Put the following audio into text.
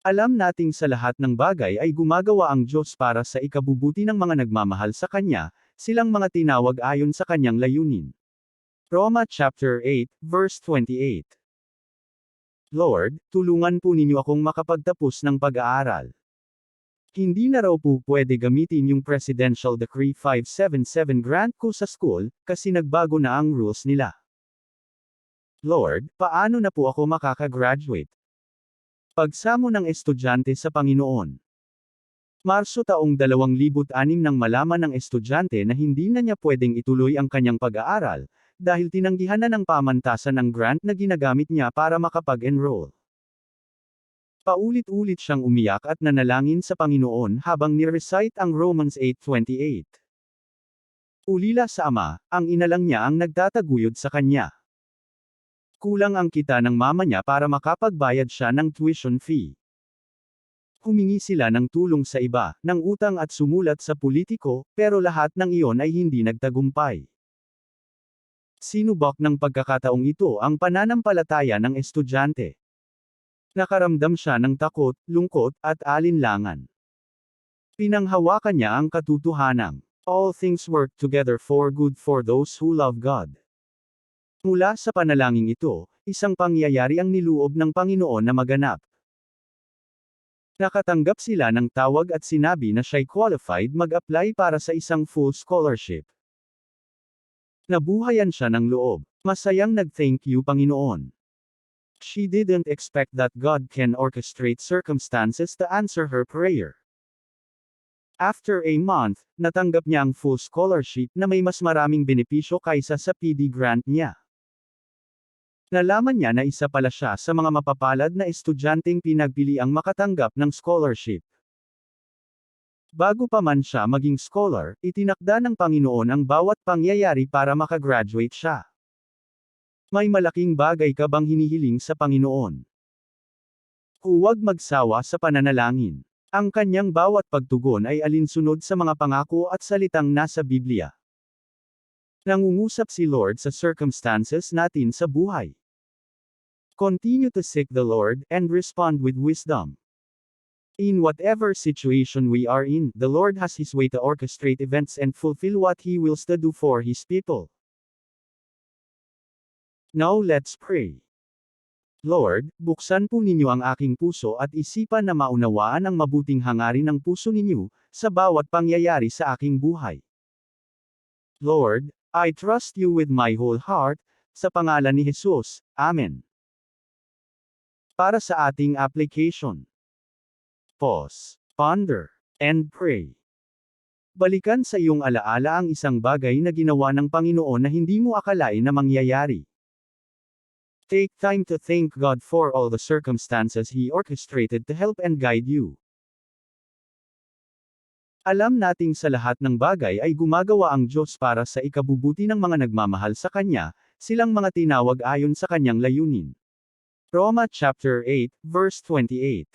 Alam nating sa lahat ng bagay ay gumagawa ang Diyos para sa ikabubuti ng mga nagmamahal sa Kanya, silang mga tinawag ayon sa Kanyang layunin. Roma chapter 8, verse 28 Lord, tulungan po ninyo akong makapagtapos ng pag-aaral. Hindi na raw po pwede gamitin yung Presidential Decree 577 grant ko sa school, kasi nagbago na ang rules nila. Lord, paano na po ako makakagraduate? Pagsamo ng estudyante sa Panginoon. Marso taong 2006 nang malaman ng estudyante na hindi na niya pwedeng ituloy ang kanyang pag-aaral, dahil tinanggihan na ng pamantasan ng grant na ginagamit niya para makapag-enroll. Paulit-ulit siyang umiyak at nanalangin sa Panginoon habang nirecite ang Romans 8.28. Ulila sa ama, ang inalang niya ang nagtataguyod sa kanya. Kulang ang kita ng mama niya para makapagbayad siya ng tuition fee. Humingi sila ng tulong sa iba, ng utang at sumulat sa politiko, pero lahat ng iyon ay hindi nagtagumpay. Sinubok ng pagkakataong ito ang pananampalataya ng estudyante. Nakaramdam siya ng takot, lungkot, at alinlangan. Pinanghawakan niya ang katotohanan. All things work together for good for those who love God. Mula sa panalangin ito, isang pangyayari ang niluob ng Panginoon na maganap. Nakatanggap sila ng tawag at sinabi na siya'y qualified mag-apply para sa isang full scholarship. Nabuhayan siya ng loob. Masayang nag-thank you Panginoon. She didn't expect that God can orchestrate circumstances to answer her prayer. After a month, natanggap niya ang full scholarship na may mas maraming benepisyo kaysa sa PD grant niya. Nalaman niya na isa pala siya sa mga mapapalad na estudyanteng pinagpili ang makatanggap ng scholarship. Bago pa man siya maging scholar, itinakda ng Panginoon ang bawat pangyayari para makagraduate siya. May malaking bagay ka bang hinihiling sa Panginoon? Huwag magsawa sa pananalangin. Ang kanyang bawat pagtugon ay alinsunod sa mga pangako at salitang nasa Biblia. Nangungusap si Lord sa circumstances natin sa buhay. Continue to seek the Lord, and respond with wisdom. In whatever situation we are in, the Lord has His way to orchestrate events and fulfill what He wills to do for His people. Now let's pray. Lord, buksan po ninyo ang aking puso at isipan na maunawaan ang mabuting hangarin ng puso ninyo, sa bawat pangyayari sa aking buhay. Lord, I trust you with my whole heart, sa pangalan ni Jesus, Amen. Para sa ating application. Pause, ponder, and pray. Balikan sa iyong alaala ang isang bagay na ginawa ng Panginoon na hindi mo akalain na mangyayari. Take time to thank God for all the circumstances He orchestrated to help and guide you. Alam nating sa lahat ng bagay ay gumagawa ang Diyos para sa ikabubuti ng mga nagmamahal sa Kanya, silang mga tinawag ayon sa Kanyang layunin. Roma chapter 8, verse 28